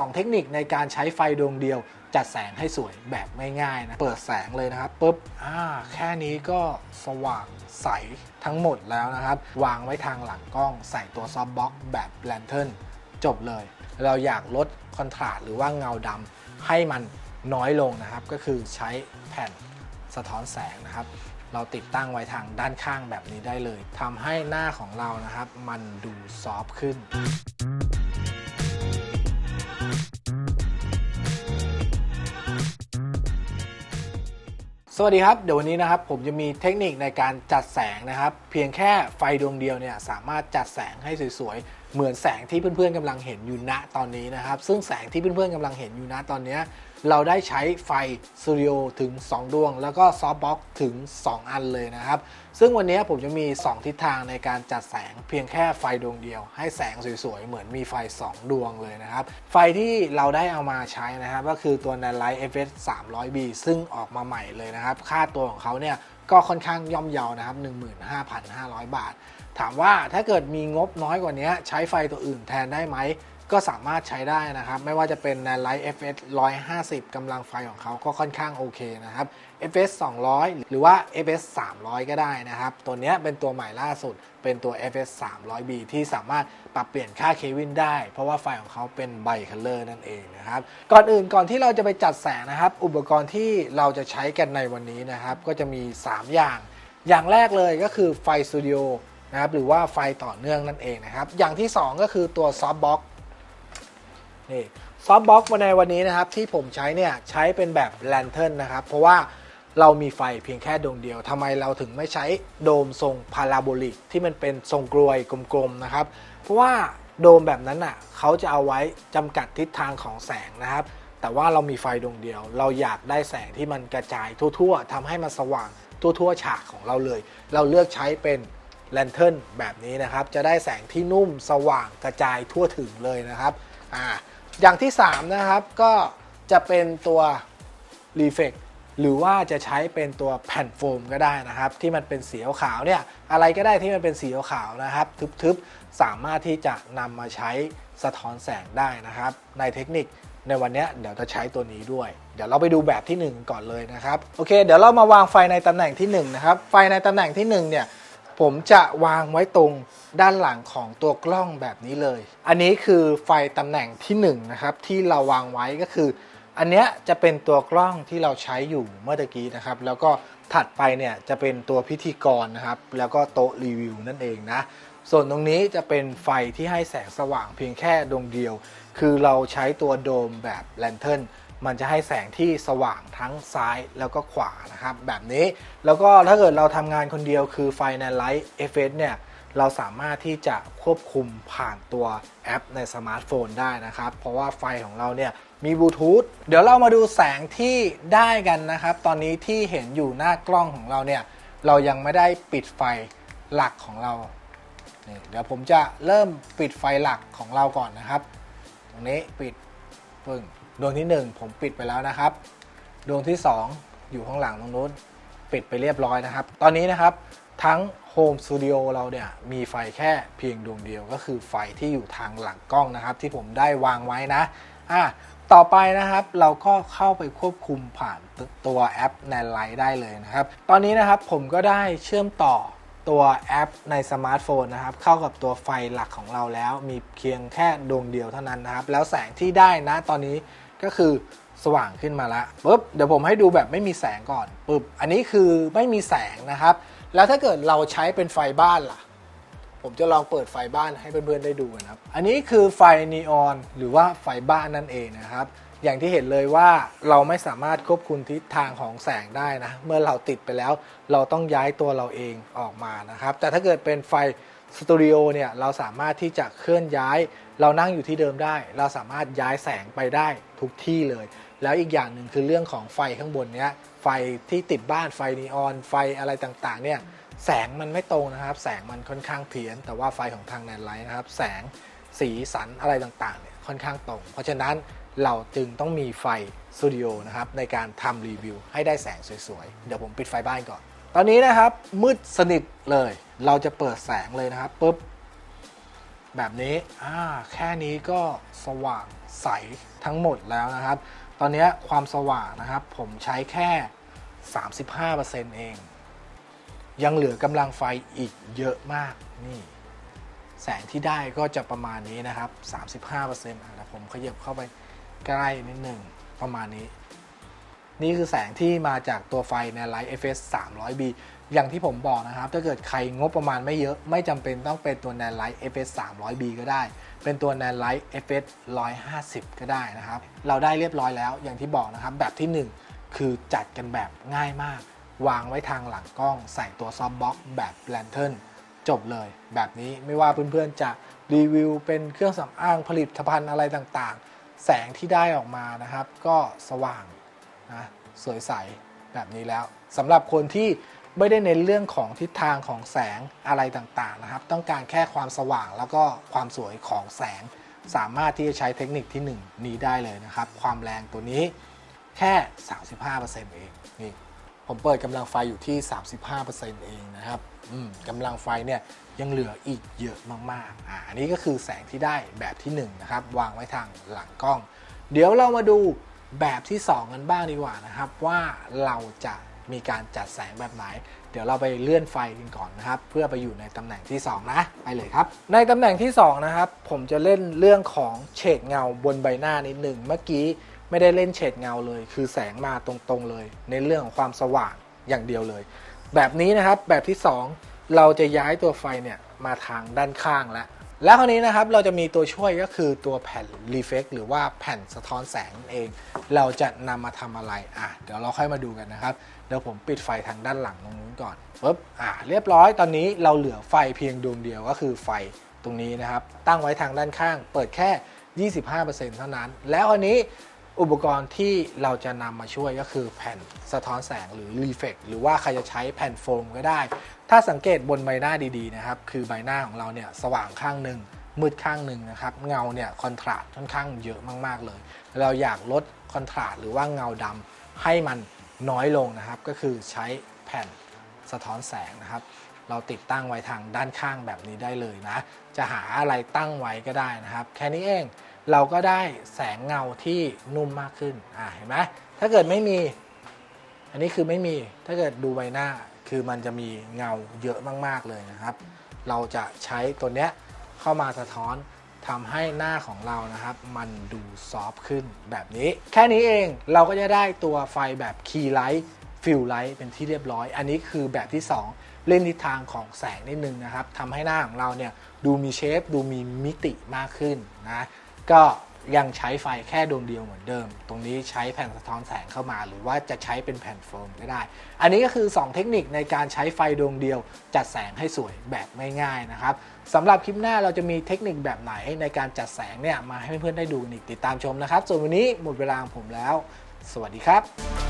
2 เทคนิคในการใช้ไฟดวงเดียว จัดแสงให้สวยแบบง่ายๆนะ เปิดแสงเลยนะครับปุ๊บอ่าแค่นี้ก็สว่างใสทั้งหมดแล้วนะครับ วางไว้ทางหลังกล้องใส่ตัวซอฟต์บ็อกแบบแลนเทิร์นจบเลย เราอยากลดคอนทราสต์หรือว่าเงาดำให้มันน้อยลงนะครับ ก็คือใช้แผ่นสะท้อนแสงนะครับ เราติดตั้งไว้ทางด้านข้างแบบนี้ได้เลยทำให้หน้าของเรานะครับ มันดูซอฟต์ขึ้น สวัสดีครับ เดี๋ยววันนี้นะครับผมจะมีเทคนิคในการจัดแสงนะครับ เพียงแค่ไฟดวงเดียวเนี่ยสามารถจัดแสงให้สวยๆ เหมือนแสงที่เพื่อนๆกำลังเห็นอยู่ณตอนนี้นะครับ ซึ่งแสงที่เพื่อนๆกำลังเห็นอยู่ณตอนเนี้ย เราได้ใช้ไฟสตูดิโอถึง 2 ดวง แล้วก็ซอฟต์บ็อกถึง 2 อันเลยนะครับ ซึ่งวันนี้ผมจะมี 2 ทิศทางในการจัดแสงเพียงแค่ไฟดวงเดียว ให้แสงสวยๆ เหมือนมีไฟ 2 ดวงเลยนะครับ ไฟที่เราได้เอามาใช้นะครับ ก็คือตัว n a n l i g h t FS 300B ซึ่งออกมาใหม่เลยนะครับ ค่าตัวของเขาเนี่ยก็ค่อนข้างย่อมเยานะครับ 15,500 บาท ถามว่าถ้าเกิดมีงบน้อยกว่านี้ใช้ไฟตัวอื่นแทนได้ไหม ก็สามารถใช้ได้นะครับ ไม่ว่าจะเป็น n a n l i g h t FS 150 กำลังไฟของเขาก็ค่อนข้างโอเคนะครับ FS 200 หรือว่า FS 300 ก็ได้นะครับ ตัวนี้เป็นตัวใหม่ล่าสุด เป็นตัว FS 300B ที่สามารถปรับเปลี่ยนค่าเควินได้ เพราะว่าไฟของเขาเป็นไบคัลเลอร์นั่นเองนะครับ ก่อนอื่นก่อนที่เราจะไปจัดแสงนะครับ อุปกรณ์ที่เราจะใช้กันในวันนี้นะครับ ก็จะมี 3 อย่าง อย่างแรกเลยก็คือไฟสตูดิโอนะครับหรือว่าไฟต่อเนื่องนั่นเองนะครับ อย่างที่ 2 ก็คือตัวซอฟต์บ็อก นี่ซอฟต์บ็อกในวันนี้นะครับที่ผมใช้เนี่ยใช้เป็นแบบแลนเทิร์นนะครับเพราะว่าเรามีไฟเพียงแค่ดวงเดียวทำไมเราถึงไม่ใช้โดมทรงพาราโบลิกที่มันเป็นทรงกลวยกลมๆนะครับ เพราะว่าโดมแบบนั้นอะเขาจะเอาไว้จำกัดทิศทางของแสงนะครับ แต่ว่าเรามีไฟดวงเดียว เราอยากได้แสงที่มันกระจายทั่วๆทำให้มันสว่างทั่วๆฉากของเราเลย เราเลือกใช้เป็นแลนเทิร์นแบบนี้นะครับ จะได้แสงที่นุ่มสว่างกระจายทั่วถึงเลยนะครับอ่า อย่างที่ 3 นะครับก็จะเป็นตัวรีเฟกหรือว่าจะใช้เป็นตัวแผ่นโฟมก็ได้นะครับ ที่มันเป็นสีขาวเนี่ยอะไรก็ได้ที่มันเป็นสีขาวนะครับ ทึบๆ สามารถที่จะนำมาใช้สะท้อนแสงได้นะครับ ในเทคนิคในวันนี้เดี๋ยวจะใช้ตัวนี้ด้วย เดี๋ยวเราไปดูแบบที่ 1 ก่อนเลยนะครับ โอเค เดี๋ยวเรามาวางไฟในตำแหน่งที่1นะครับไฟในตำแหน่งที่1เนี่ย ผมจะวางไว้ตรงด้านหลังของตัวกล้องแบบนี้เลย อันนี้คือไฟตำแหน่งที่1นะครับที่เราวางไว้ก็คือ อันเนี้ยจะเป็นตัวกล้องที่เราใช้อยู่เมื่อกี้นะครับ แล้วก็ถัดไปเนี่ยจะเป็นตัวพิธีกรนะครับ แล้วก็โต๊ะรีวิวนั่นเองนะ ส่วนตรงนี้จะเป็นไฟที่ให้แสงสว่างเพียงแค่ดวงเดียว คือเราใช้ตัวโดมแบบแลนเทิร์น มันจะให้แสงที่สว่างทั้งซ้ายแล้วก็ขวานะครับแบบนี้แล้วก็ถ้าเกิดเราทำงานคนเดียวคือไฟในไลท์เอฟเเนี่ยเราสามารถที่จะควบคุมผ่านตัวแอปในสมาร์ทโฟนได้นะครับ เพราะว่าไฟของเราเนี่ยมีบลูทูธเดี๋ยวเรามาดูแสงที่ได้กันนะครับ ตอนนี้ที่เห็นอยู่หน้ากล้องของเราเนี่ยเรายังไม่ได้ปิดไฟหลักของเราเดี๋ยวผมจะเริ่มปิดไฟหลักของเราก่อนนะครับ ตรงนี้ปิดปึ้ง ดวงที่ 1 ผมปิดไปแล้วนะครับ ดวงที่ 2 อยู่ข้างหลังตรงนู้นปิดไปเรียบร้อยนะครับ ตอนนี้นะครับทั้งโฮมสตูดิโอเราเนี่ยมีไฟแค่เพียงดวงเดียวก็คือไฟที่อยู่ทางหลังกล้องนะครับ ที่ผมได้วางไว้นะอะต่อไปนะครับเราก็เข้าไปควบคุมผ่านตัวแอป n a n l i g h t ได้เลยนะครับ ตอนนี้นะครับผมก็ได้เชื่อมต่อตัวแอปในสมาร์ทโฟนนะครับ เข้ากับตัวไฟหลักของเราแล้วมีเพียงแค่ดวงเดียวเท่านั้นนะครับ แล้วแสงที่ได้นะตอนนี้ ก็คือสว่างขึ้นมาล้วปุ๊บเดี๋ยวผมให้ดูแบบไม่มีแสงก่อนปุ๊บอันนี้คือไม่มีแสงนะครับ แล้วถ้าเกิดเราใช้เป็นไฟบ้านล่ะ ผมจะลองเปิดไฟบ้านให้เพื่อนๆได้ดูกันครับ อันนี้คือไฟนีออนหรือว่าไฟบ้านนั่นเองนะครับ อย่างที่เห็นเลยว่าเราไม่สามารถควบคุมทิศทางของแสงได้นะ เมื่อเราติดไปแล้ว เราต้องย้ายตัวเราเองออกมานะครับ แต่ถ้าเกิดเป็นไฟ สตูดิโอเนี่ยเราสามารถที่จะเคลื่อนย้าย เรานั่งอยู่ที่เดิมได้ เราสามารถย้ายแสงไปได้ทุกที่เลย แล้วอีกอย่างหนึ่งคือเรื่องของไฟข้างบนเนี้ยไฟที่ติดบ้านไฟนีออนไฟอะไรต่างๆเนี่ยแสงมันไม่ตรงนะครับ แสงมันค่อนข้างเพี้ยน แต่ว่าไฟของทางแนนไลท์นะครับ แสงสีสันอะไรต่างๆเนี่ยค่อนข้างตรง เพราะฉะนั้นเราจึงต้องมีไฟสตูดิโอนะครับในการทำรีวิวให้ได้แสงสวยๆ เดี๋ยวผมปิดไฟบ้านก่อน ตอนนี้นะครับมืดสนิทเลย เราจะเปิดแสงเลยนะครับปุ๊บแบบนี้อ่าแค่นี้ก็สว่างใสทั้งหมดแล้วนะครับ ตอนนี้ความสว่างนะครับ ผมใช้แค่ 35%เอง ยังเหลือกำลังไฟอีกเยอะมากนี่ แสงที่ได้ก็จะประมาณนี้นะครับ 35%อะผมขยับเข้าไปใกล้นิดหนึ่งประมาณนี้ นี่คือแสงที่มาจากตัวไฟใน Light FS 300B อย่างที่ผมบอกนะครับ ถ้าเกิดใครงบประมาณไม่เยอะไม่จำเป็นต้องเป็นตัว n a n Light FS 300B ก็ได้ เป็นตัว n a n Light FS 150 ก็ได้นะครับ เราได้เรียบร้อยแล้วอย่างที่บอกนะครับ แบบที่ 1 คือจัดกันแบบง่ายมาก วางไว้ทางหลังกล้อง ใส่ตัวซอฟบ็อกแบบแลนเทิร์นจบเลย แบบนี้ไม่ว่าเพื่อนๆจะรีวิวเป็นเครื่องสำอางผลิตภัณฑ์อะไรต่างๆ แสงที่ได้ออกมานะครับ ก็สว่าง นะสวยใสแบบนี้แล้วสำหรับคนที่ไม่ได้เน้นเรื่องของทิศทางของแสงอะไรต่างๆนะครับ ต้องการแค่ความสว่างแล้วก็ความสวยของแสง สามารถที่จะใช้เทคนิคที่ 1 นี้ได้เลยนะครับ ความแรงตัวนี้แค่ 35%เองนี่ผมเปิดกำลังไฟอยู่ที่ 35%เองนะครับอืมกำลังไฟเนี่ยยังเหลืออีกเยอะมากๆอ่าอันนี้ก็คือแสงที่ได้แบบที่1นะครับวางไว้ทางหลังกล้อง เดี๋ยวเรามาดู แบบที่ 2 กันบ้างดีกว่านะครับ ว่าเราจะมีการจัดแสงแบบไหน เดี๋ยวเราไปเลื่อนไฟกันก่อนนะครับ เพื่อไปอยู่ในตำแหน่งที่ 2 นะ ไปเลยครับ ในตำแหน่งที่ 2 นะครับ ผมจะเล่นเรื่องของเฉดเงาบนใบหน้านิดหนึ่งเมื่อกี้ไม่ได้เล่นเฉดเงาเลย คือแสงมาตรงๆเลย ในเรื่องของความสว่างอย่างเดียวเลย แบบนี้นะครับแบบที่ 2 เราจะย้ายตัวไฟเนี่ยมาทางด้านข้างแล้ว แล้วคราวนี้นะครับเราจะมีตัวช่วยก็คือตัวแผ่นรีเฟกหรือว่าแผ่นสะท้อนแสงนั่นเอง เราจะนำมาทำอะไรอะเดี๋ยวเราค่อยมาดูกันนะครับเดี๋ยวผมปิดไฟทางด้านหลังตรงนู้นก่อนปุ๊บอะเรียบร้อยตอนนี้เราเหลือไฟเพียงดวงเดียวก็คือไฟตรงนี้นะครับ ตั้งไว้ทางด้านข้าง เปิดแค่ 25%เท่านั้น แล้วอันนี้ อุปกรณ์ที่เราจะนำมาช่วยก็คือแผ่นสะท้อนแสงหรือรีเฟกหรือว่าใครจะใช้แผ่นโฟมก็ได้ ถ้าสังเกตบนใบหน้าดีๆนะครับ คือใบหน้าของเราเนี่ยสว่างข้างหนึ่งมืดข้างหนึ่งนะครับ เงาเนี่ยคอนทราสต์ค่อนข้างเยอะมากๆเลย เราอยากลดคอนทราสต์หรือว่าเงาดำให้มันน้อยลงนะครับ ก็คือใช้แผ่นสะท้อนแสงนะครับเราติดตั้งไว้ทางด้านข้างแบบนี้ได้เลยนะ จะหาอะไรตั้งไว้ก็ได้นะครับ แค่นี้เอง เราก็ได้แสงเงาที่นุ่มมากขึ้นอ่าเห็นไหมถ้าเกิดไม่มี อันนี้คือไม่มีถ้าเกิดดูใบหน้าคือมันจะมีเงาเยอะมาก ๆ เลยนะครับ เราจะใช้ตัวเนี้ยเข้ามาสะท้อนทำให้หน้าของเรานะครับ มันดูซอฟต์ขึ้นแบบนี้ แค่นี้เองเราก็จะได้ตัวไฟแบบคีย์ไลท์ฟิลไลท์เป็นที่เรียบร้อย อันนี้คือแบบที่ 2 เล่นทิศทางของแสงนิดนึงนะครับทำให้หน้าของเราเนี่ยดูมีเชฟดูมีมิติมากขึ้นนะ ก็ยังใช้ไฟแค่ดวงเดียวเหมือนเดิม ตรงนี้ใช้แผ่นสะท้อนแสงเข้ามา หรือว่าจะใช้เป็นแผ่นโฟมก็ได้ อันนี้ก็คือ 2 เทคนิคในการใช้ไฟดวงเดียว จัดแสงให้สวยแบบง่ายๆนะครับสำหรับคลิปหน้าเราจะมีเทคนิคแบบไหนในการจัดแสงเนี่ยมาให้เพื่อนๆได้ดูกันอีกติดตามชมนะครับ ส่วนวันนี้หมดเวลาของผมแล้ว สวัสดีครับ